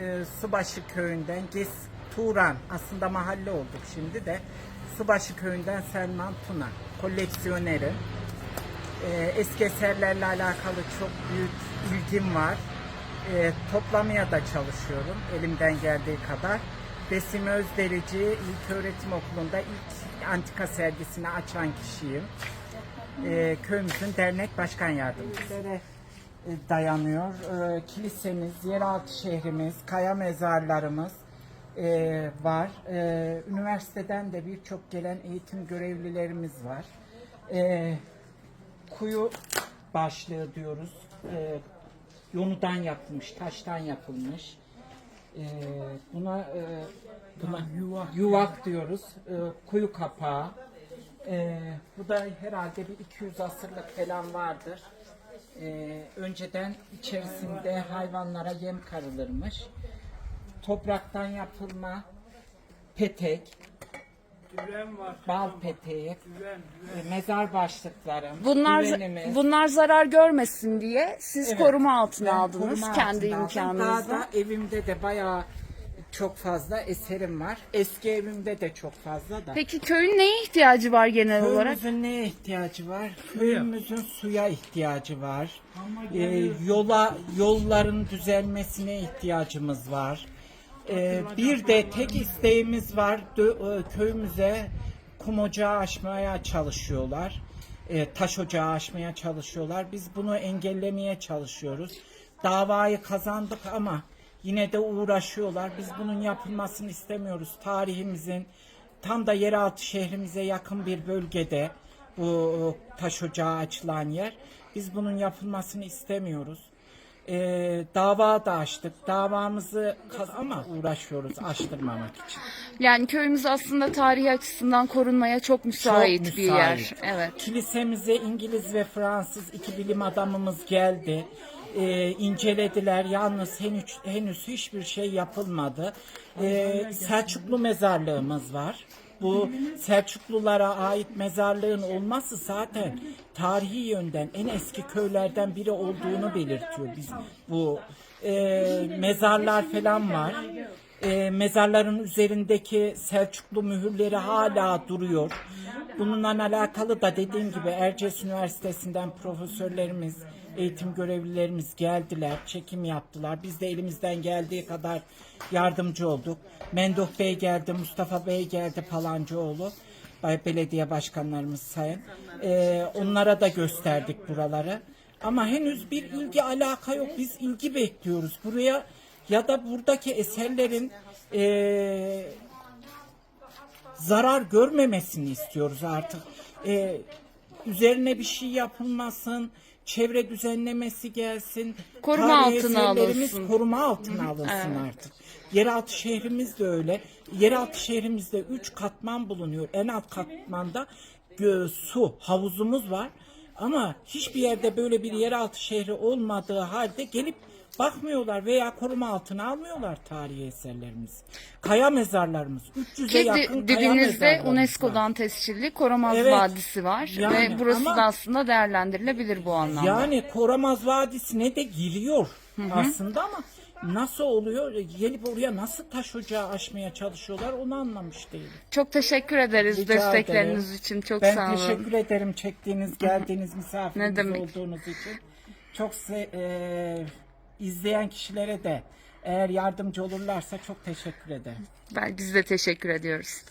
Ee, Subaşı köyünden Gez Turan aslında mahalle olduk şimdi de Subaşı köyünden Selman Tuna koleksiyonerim. Ee, eski eserlerle alakalı çok büyük ilgim var. Ee, toplamaya da çalışıyorum elimden geldiği kadar. Besim Özderici İlköğretim Okulu'nda ilk antika sergisini açan kişiyim. Ee, köyümüzün dernek başkan yardımcısı. E, dayanıyor. Ee, kilisemiz, yeraltı şehrimiz, kaya mezarlarımız e, var. Üniversiteden de birçok gelen eğitim görevlilerimiz var. Kuyu başlığı diyoruz. Yonudan yapılmış, taştan yapılmış. Buna e, buna yuvak, yuvak diyoruz. Kuyu kapağı. Bu da herhalde bir 200 asırlık falan vardır. Ee, önceden içerisinde hayvanlara yem karılırmış. Topraktan yapılma petek, bal peteği, e, mezar başlıklarım, Bunlar bunlar zarar görmesin diye siz Evet, koruma altına ben aldınız koruma kendi altına aldım. imkanınızla. Daha da evimde de bayağı çok fazla eserim var. Eski evimde de çok fazla da. Peki köyün neye ihtiyacı var genel olarak? Köyümüzün neye ihtiyacı var? Köyümüzün suya ihtiyacı var. Ee, yola yolların düzelmesine ihtiyacımız var. Ee, bir de tek isteğimiz var. Dö- e, köyümüze kum ocağı açmaya çalışıyorlar. Ee, taş ocağı açmaya çalışıyorlar. Biz bunu engellemeye çalışıyoruz. Davayı kazandık ama yine de uğraşıyorlar. Biz bunun yapılmasını istemiyoruz. Tarihimizin tam da yeraltı şehrimize yakın bir bölgede bu taş ocağı açılan yer. Biz bunun yapılmasını istemiyoruz. Ee, dava da açtık. Davamızı kaz- ama uğraşıyoruz açtırmamak için. Yani köyümüz aslında tarihi açısından korunmaya çok müsait, Çok bir yer. müsait. Evet. Kilisemize İngiliz ve Fransız iki bilim adamımız geldi. Ee, incelediler. Yalnız henüz, henüz hiçbir şey yapılmadı. Ee, Selçuklu mezarlığımız var. Bu Selçuklulara ait mezarlığın olması zaten tarihi yönden en eski köylerden biri olduğunu belirtiyor. Biz bu e, mezarlar falan var. E, mezarların üzerindeki Selçuklu mühürleri hala duruyor. Bununla alakalı da dediğim gibi Erciyes Üniversitesi'nden profesörlerimiz, eğitim görevlilerimiz geldiler, çekim yaptılar. Biz de elimizden geldiği kadar yardımcı olduk. Menduh Bey geldi, Mustafa Bey geldi, Palancıoğlu. Belediye başkanlarımız sayın. E, onlara da gösterdik buraları. Ama henüz bir ilgi alaka yok. Biz ilgi bekliyoruz. Buraya ya da buradaki eserlerin eee, zarar görmemesini istiyoruz artık. Eee, üzerine bir şey yapılmasın, çevre düzenlemesi gelsin. Koruma altına alınsın. Koruma altına alınsın artık. Yeraltı şehrimiz de öyle. Yeraltı şehrimizde 3 katman bulunuyor. En alt katmanda su, havuzumuz var. Ama hiçbir yerde böyle bir yeraltı şehri olmadığı halde gelip bakmıyorlar veya koruma altına almıyorlar tarihi eserlerimiz. Kaya mezarlarımız 300'e Ki yakın kaya dibinizde mezarlarımız var. UNESCO'dan tescilli Koramaz Evet. Vadisi var Yani ve burası ama- da aslında değerlendirilebilir bu anlamda. Yani Koramaz Vadisi'ne de giriyor aslında ama nasıl oluyor? Gelip oraya nasıl taş ocağı açmaya çalışıyorlar onu anlamış değilim. Çok teşekkür ederiz Rica destekleriniz ederim. için. Çok ben sağ olun. teşekkür ederim çektiğiniz, geldiğiniz, demek. olduğunuz için. Çok e, izleyen kişilere de eğer yardımcı olurlarsa çok teşekkür ederim. Ben biz de teşekkür ediyoruz.